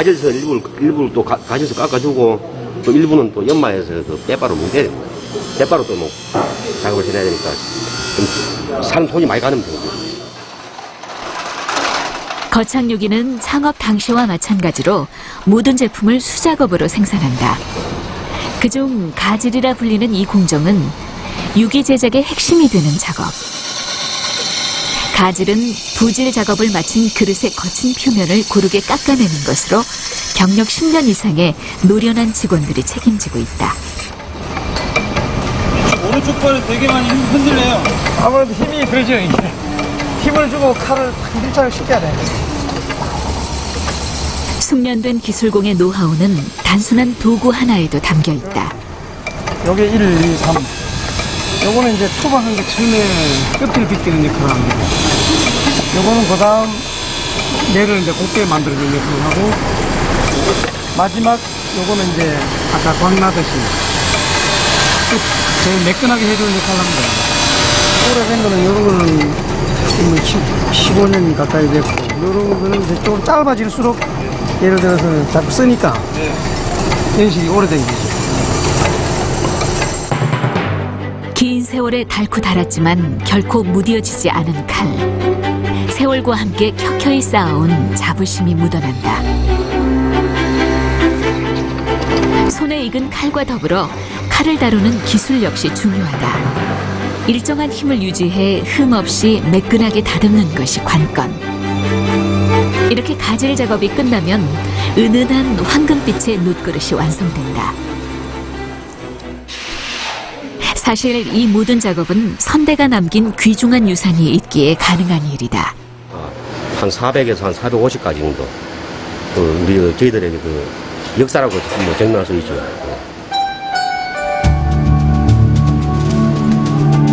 가져서 일부를, 일부를 또 가, 가져서 깎아주고 또 일부는 또 연마해서 그 빼바로 뭉개야 됩니다. 빼바로 또 뭐 작업을 해야 되니까 좀 사는 돈이 많이 가는 편이죠. 거창유기는 창업 당시와 마찬가지로 모든 제품을 수작업으로 생산한다. 그중 가질이라 불리는 이 공정은 유기 제작의 핵심이 되는 작업. 가질은 부질 작업을 마친 그릇의 거친 표면을 고르게 깎아내는 것으로 경력 10년 이상의 노련한 직원들이 책임지고 있다. 오른쪽 발이 되게 많이 흔들려요. 아무래도 힘이 들죠, 이게. 힘을 주고 칼을 밀착을 시켜야 돼. 숙련된 기술공의 노하우는 단순한 도구 하나에도 담겨 있다. 요게 1, 2, 3. 요거는 이제 투박한 게 처음에 끝을 빗기는 역할을 합니다. 요거는 그 다음 얘를 이제 곱게 만들어주는 역할을 하고 마지막 요거는 이제 아까 광 나듯이 쭉 제일 매끈하게 해주는 역할을 합니다. 오래된 거는 요런 거는 뭐 10, 15년 가까이 됐고 요런 거는 이제 조금 짧아질수록 예를 들어서 자꾸 쓰니까 연식이 오래된 거죠. 세월에 닳고 닳았지만 결코 무뎌지지 않은 칼. 세월과 함께 켜켜이 쌓아온 자부심이 묻어난다. 손에 익은 칼과 더불어 칼을 다루는 기술 역시 중요하다. 일정한 힘을 유지해 흠 없이 매끈하게 다듬는 것이 관건. 이렇게 가질 작업이 끝나면 은은한 황금빛의 놋그릇이 완성된다. 사실 이 모든 작업은 선대가 남긴 귀중한 유산이 있기에 가능한 일이다. 한 400에서 한 450까지 정도. 그 우리 그 저희들에게 그 역사라고 뭐 정리할 수 있죠.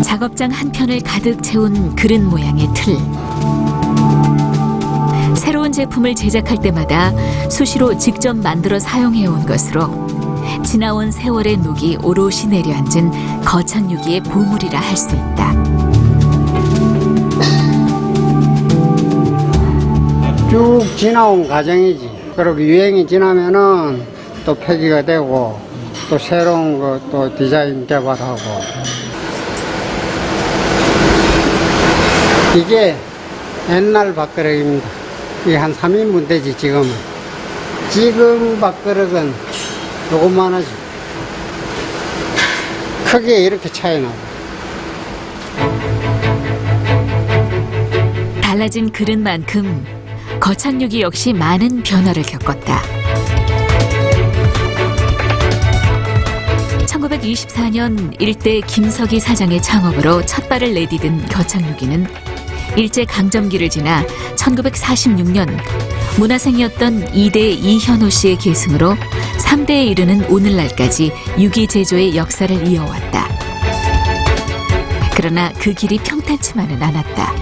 작업장 한 편을 가득 채운 그릇 모양의 틀. 새로운 제품을 제작할 때마다 수시로 직접 만들어 사용해온 것으로 지나온 세월의 녹이 오롯이 내려앉은 거창유기의 보물이라 할 수 있다. 쭉 지나온 과정이지. 그리고 유행이 지나면은 또 폐기가 되고 또 새로운 거 또 디자인 개발하고 이게 옛날 밥그릇입니다. 이게 한 3인분 되지 지금은. 지금 밥그릇은 요것만 하지. 크게 이렇게 차이 나고. 달라진 그릇만큼 거창유기 역시 많은 변화를 겪었다. 1924년 일대 김석희 사장의 창업으로 첫 발을 내디딘 거창유기는 일제 강점기를 지나 1946년 문화생이었던 이대 이현호 씨의 계승으로 3대에 이르는 오늘날까지 유기 제조의 역사를 이어왔다. 그러나 그 길이 평탄치만은 않았다.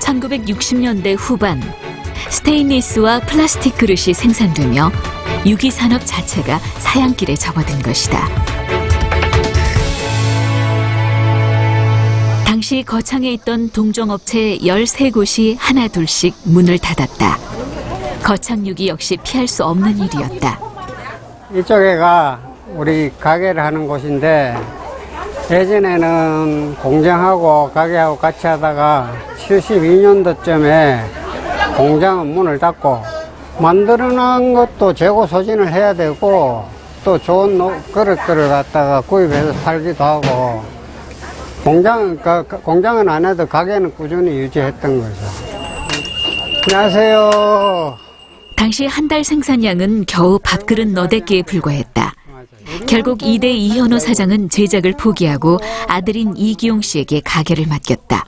1960년대 후반 스테인리스와 플라스틱 그릇이 생산되며 유기 산업 자체가 사양길에 접어든 것이다. 당시 거창에 있던 동종업체 13곳이 하나둘씩 문을 닫았다. 거창 유기 역시 피할 수 없는 일이었다. 이쪽에가 우리 가게를 하는 곳인데 예전에는 공장하고 가게하고 같이 하다가 72년도쯤에 공장은 문을 닫고 만들어 놓은 것도 재고 소진을 해야 되고 또 좋은 노- 그릇들을 갖다가 구입해서 팔기도 하고 공장은 가- 가- 공장은 안 해도 가게는 꾸준히 유지했던 거죠. 안녕하세요. 당시 한 달 생산량은 겨우 밥그릇 너댓 개에 불과했다. 결국 이대 이현호 사장은 제작을 포기하고 아들인 이기용 씨에게 가게를 맡겼다.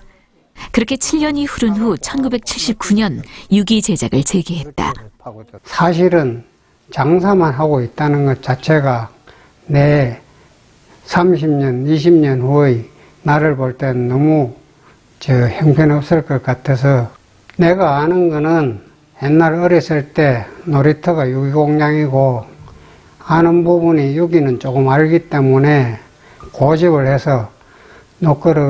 그렇게 7년이 흐른 후 1979년 유기 제작을 재개했다. 사실은 장사만 하고 있다는 것 자체가 내 30년, 20년 후의 나를 볼 땐 너무 저 형편없을 것 같아서 내가 아는 거는 옛날 어렸을 때 놀이터가 유기공장이고 아는 부분이 유기는 조금 알기 때문에 고집을 해서 노크를